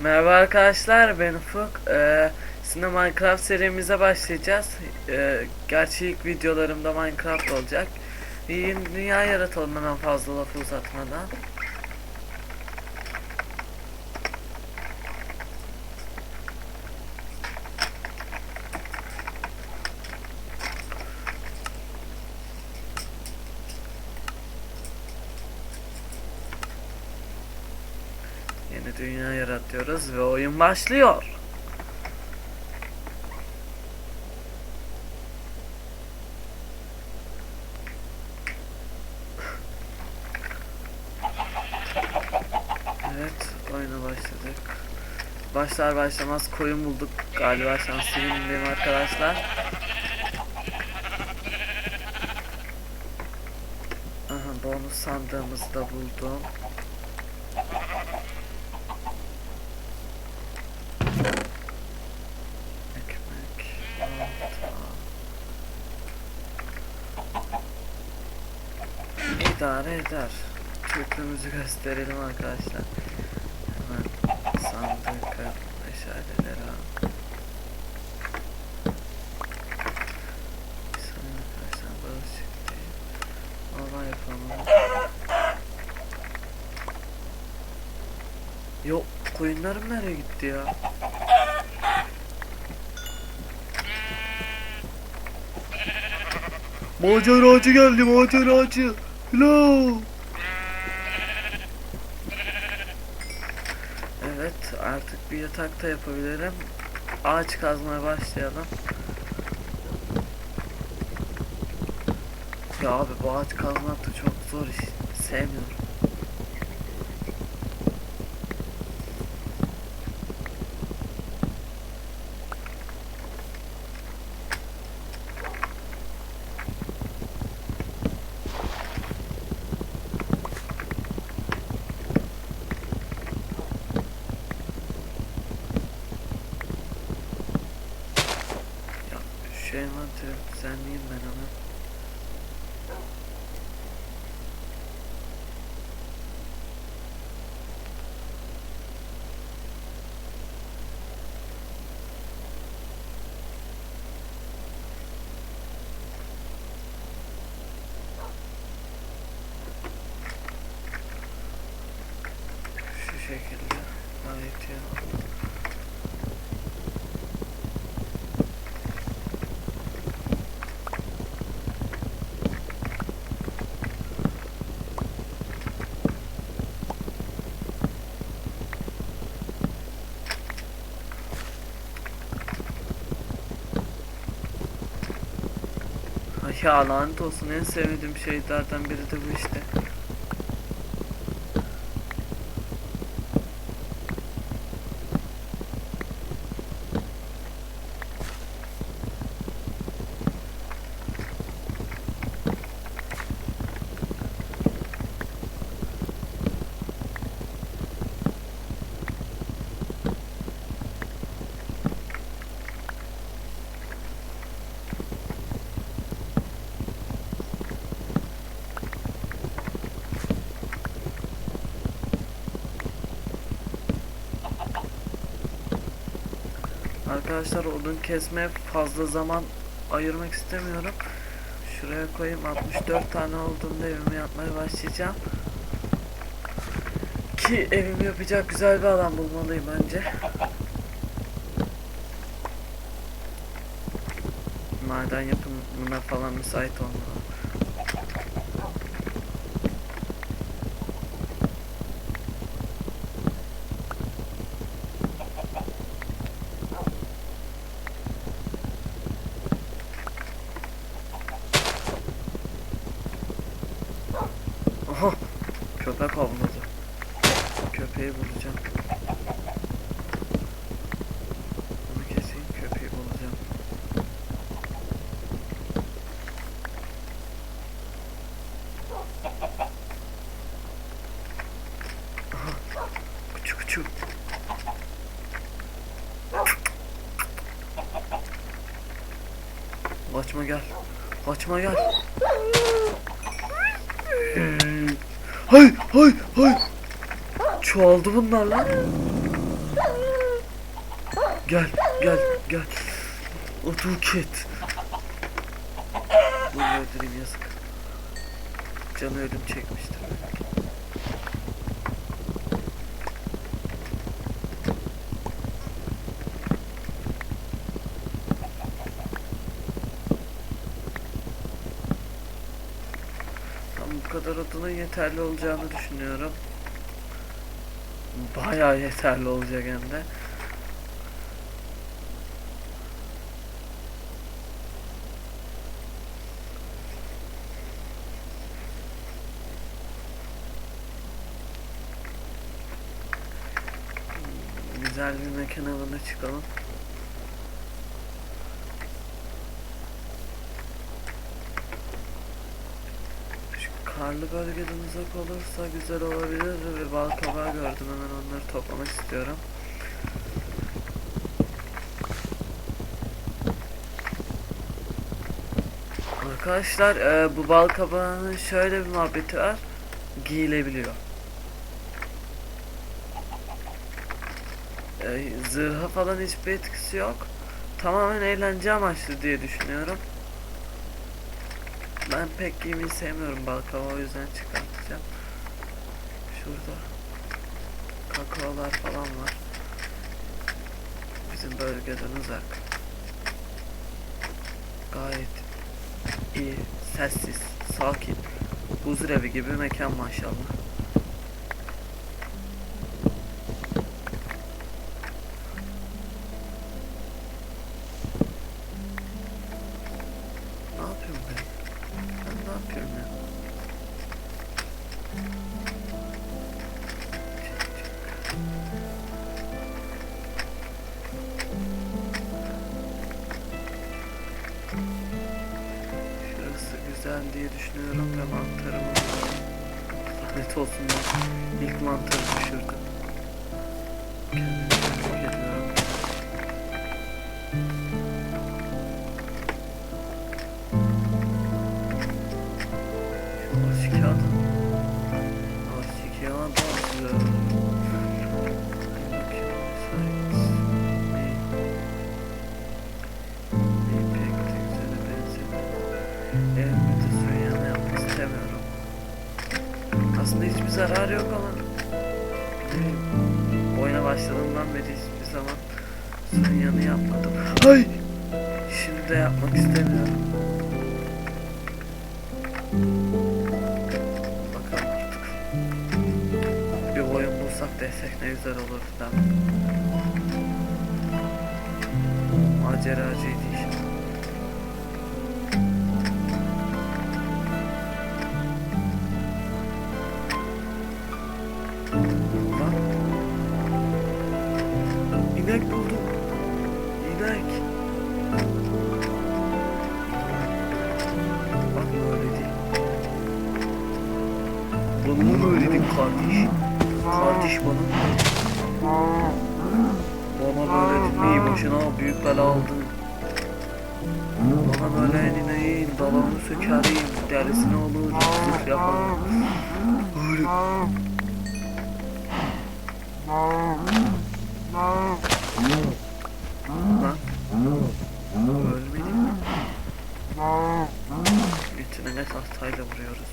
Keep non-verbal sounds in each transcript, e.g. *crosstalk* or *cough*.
Merhaba arkadaşlar ben Ufuk. Ee, şimdi Minecraft serimize başlayacağız. Ee, gerçi ilk videolarımda Minecraft olacak. Yeni dünya yaratalım hemen fazla lafı uzatmadan. Yeni yaratıyoruz ve oyun başlıyor. Evet, oyuna başladık. Başlar başlamaz koyun bulduk. Galiba şanslıyım benim arkadaşlar. Aha, bonus sandığımızı da buldum. İdare eder. Çöplüğümüzü gösterelim arkadaşlar. Hemen sandık meşaleleri al. Bir saniye arkadaşlar bağış çıktı. Allah yapalım. Yok koyunlarım nereye gitti ya? Maceracı geldi maceracı. Hello. Evet artık bir yatak da yapabilirim. Ağaç kazmaya başlayalım. Ya abi bu ağaç kazmak da çok zor iş. Sevmiyorum. Ya şu envanteri düzenleyeyim ben hemen. Şu şekilde gayet iyi oldu. Ay Ya lanet olsun en sevmediğim şeylerden biri de bu işte. Arkadaşlar odun kesmeye fazla zaman ayırmak istemiyorum. Şuraya koyayım 64 tane olduğunda evimi yapmaya başlayacağım. Ki evimi yapacak güzel bir alan bulmalıyım önce. Maden yapımına falan müsait olmalı. Aha! Köpek avladı. Köpeği bulacağım. Bunu keseyim köpeği bulacağım. Aha! Küçük. Kaçma gel. Kaçma gel. Hay hay hay. Çoğaldı bunlar lan. Gel gel gel. Otur ket. Bunu öldüreyim yazık. Canı ölüm çekmiştir kadar odunun yeterli olacağını düşünüyorum. Bayağı yeterli olacak hem de. Güzel bir mekan havına çıkalım. Şu karlı bölgeden uzak olursa güzel olabilir ve bal kabağı gördüm hemen onları toplamak istiyorum. Arkadaşlar e, bu bal kabağının şöyle bir muhabbeti var. Giyilebiliyor. E, zırha falan hiçbir etkisi yok. Tamamen eğlence amaçlı diye düşünüyorum. Pek giymeyi sevmiyorum balkaba o yüzden çıkartacağım. Şurada kakaolar falan var. Bizim bölgeden uzak. Gayet iyi, sessiz, sakin. Huzur evi gibi mekan maşallah. Güzel diye düşünüyorum ve mantarımı lanet olsun ben ilk mantarı düşürdüm. Kendimi Aslında hiçbir zararı yok ama oyuna başladığımdan beri hiçbir zaman suyun yanı yapmadım. Ay! Şimdi de yapmak istemiyorum. Bakalım artık. Bir oyun bulsak desek ne güzel değil mi? Maceracıydı bela aldın. Bana böyle ineğin dalağını sökerim, derisini olur, zırh yaparım. Öyle. Lan. Ölmedi mi? Vitrine tahtayla vuruyoruz.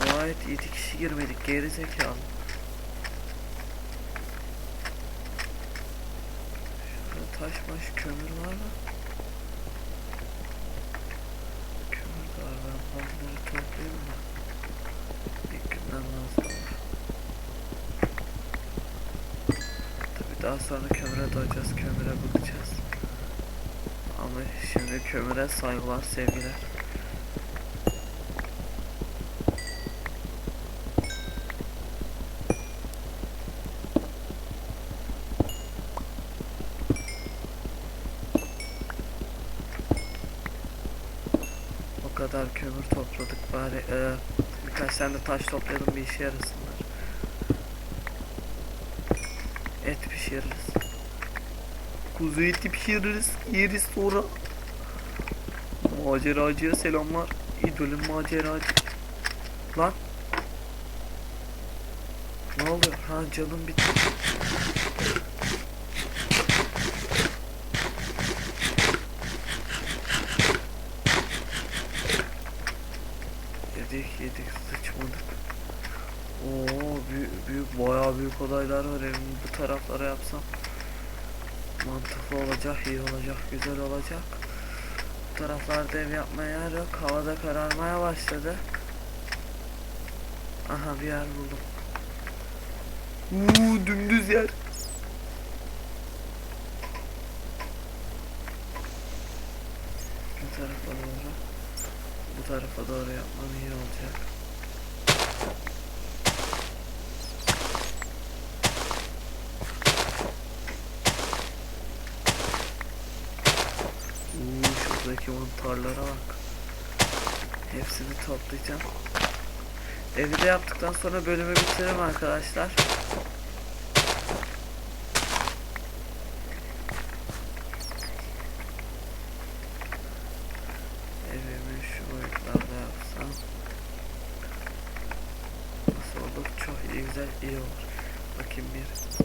Dua et 7 kişi girmedik geri zekalı. Şurada taş baş kömür var mı? Kömür de var ben bunları toplayayım da. İlk günden lazım olur. Tabi daha sonra kömüre doyacağız, kömüre bakacağız. Ama şimdi kömüre saygılar, sevgiler. O kadar kömür topladık bari e, birkaç tane de taş toplayalım bir işe yarasınlar. Et pişiririz. Kuzu eti pişiririz yeriz sonra. Maceracıya selamlar. İdolüm maceracı. Lan. Ne oluyor? Ha canım bitti. Yedik yedik sıçmadık. Oo büyük, büyük bayağı büyük olaylar var evin bu taraflara yapsam. Mantıklı olacak, iyi olacak, güzel olacak. Bu taraflarda ev yapmaya yer yok. Havada kararmaya başladı. Aha bir yer buldum. Uuu dümdüz yer. Bu tarafa doğru. Bu tarafa doğru yapmam iyi olacak. Uuu şuradaki mantarlara bak. Hepsini toplayacağım. Evi de yaptıktan sonra bölümü bitiririm arkadaşlar. Evimi şu boyutlarda yapsam Nasıl olur? Çok iyi güzel iyi olur. Bakayım 1,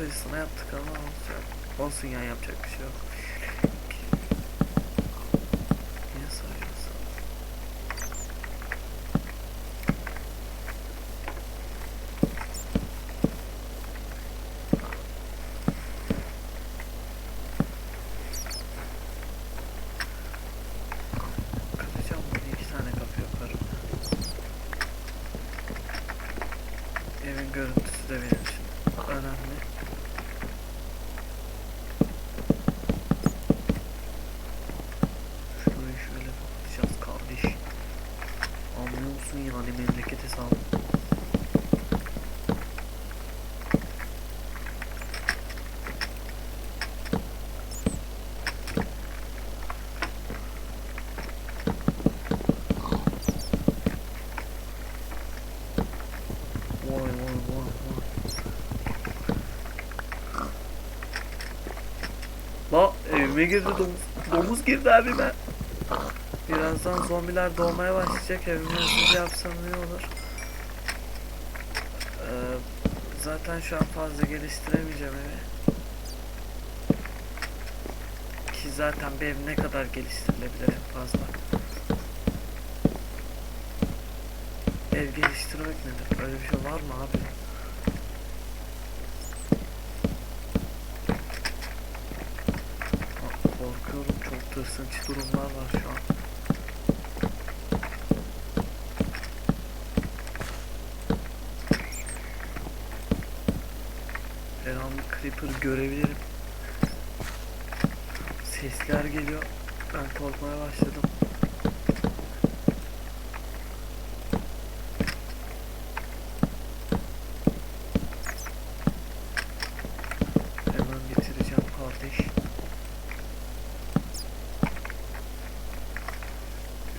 kıyısına yaptık ama olsun. Olsun ya yapacak bir şey yok. Niye sayıyorsun? Kıracağım bunu iki tane kapı yaparım. Evin görüntüsü de benim için önemli. Şurayı şöyle kapatacağız kardeş. Anlıyor musun yani vay vay. La evime girdi domuz. Domuz girdi abime. Birazdan zombiler doğmaya başlayacak. Evimi hızlıca yapsam iyi olur. Ee, zaten şu an fazla geliştiremeyeceğim evi. Ki zaten ev ne kadar geliştirilebilir fazla. Ev geliştirmek nedir? Öyle bir şey var mı abi? Aa, Korkuyorum çok tırsınç durumlar var şu an. Her an bir creeper görebilirim. Sesler geliyor. Ben korkmaya başladım. Hemen bitireceğim kardeş.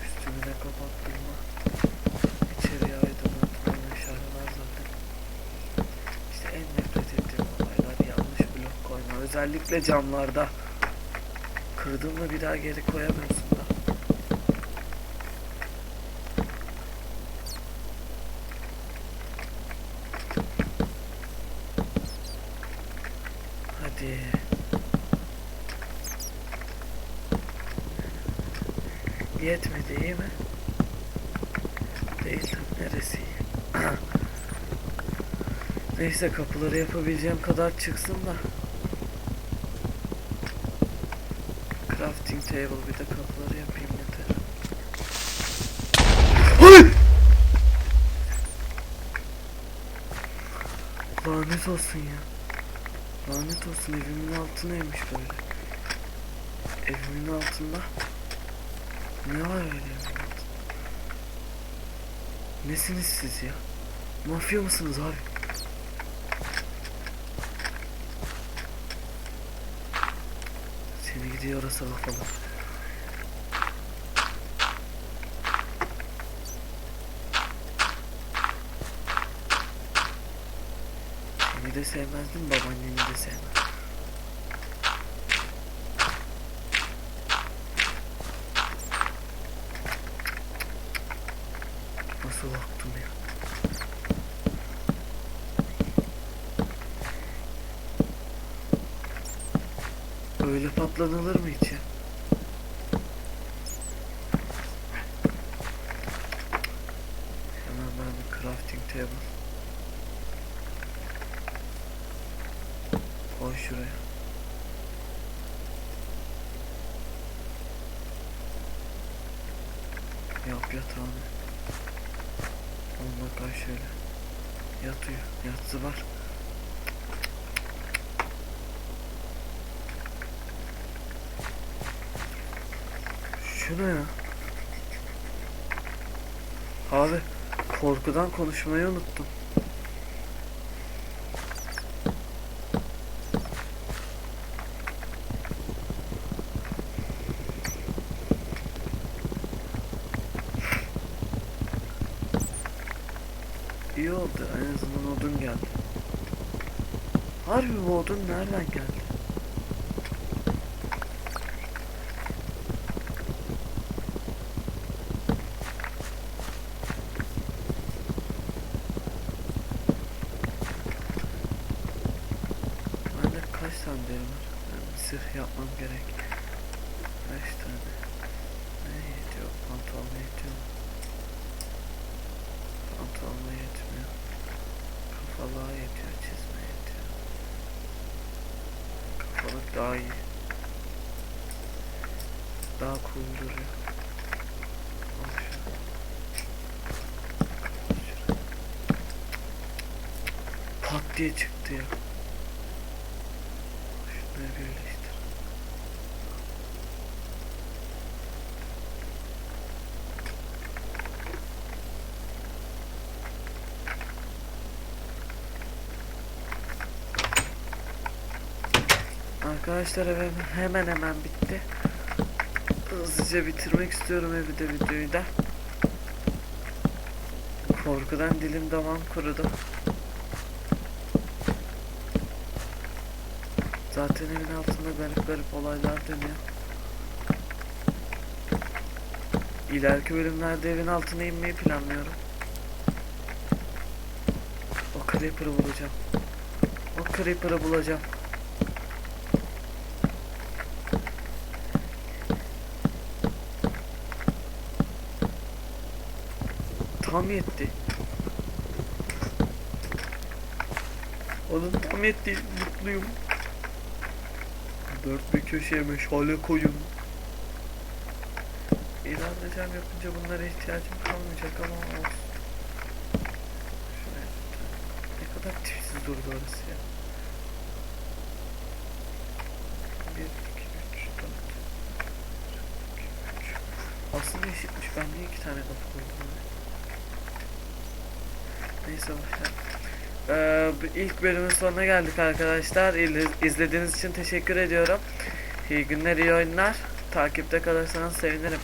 Üstümü de kapattım mı? İçeriye aydınlatma meşale var zaten. İşte en nefret ettiğim olaylar yanlış blok koyma. Özellikle camlarda. Kırdın mı bir daha geri koyamıyorsun. Hadi. Yetmedi iyi mi? Değil neresi? *clears throat* Neyse kapıları yapabileceğim kadar çıksın da. Crafting table bir de kapıları yapayım yeter. Lanet olsun ya. Lanet olsun evimin altı neymiş böyle. Evimin altında. Ne var öyle evimin altında? Nesiniz siz ya? Mafya mısınız abi? gidiyor orası bakalım. Seni de sevmezdim babaanneni de sevmezdim. Nasıl baktım ya? Öyle patlanılır mı hiç ya? Hemen ben bir crafting table Koy şuraya. Yap yatağını. Onunla kay şöyle. Yatıyor. Yatsı var. Şu ne ya? Abi korkudan konuşmayı unuttum. İyi oldu en azından odun geldi. Harbi bu odun nereden geldi? Daha iyi. Daha cool duruyor. Pat diye çıktı ya. Arkadaşlar evim hemen hemen bitti. Hızlıca bitirmek istiyorum evi de videoyu da. Korkudan dilim damağım kurudu. Zaten evin altında garip garip olaylar dönüyor. İleriki bölümlerde evin altına inmeyi planlıyorum. O Creeper'ı bulacağım. O Creeper'ı bulacağım. Tam yetti. Onun tam yetti. Mutluyum. Dört bir köşeye meşale koyun. Cam yapınca bunlara ihtiyacım kalmayacak ama olsun. Ne kadar tipsiz durdu orası ya. Aslında eşitmiş. Ben niye iki tane kapı koydum? Neyse boşver. Ee, ilk bölümün sonuna geldik arkadaşlar. İzlediğiniz için teşekkür ediyorum. İyi günler, iyi oyunlar. Takipte kalırsanız sevinirim.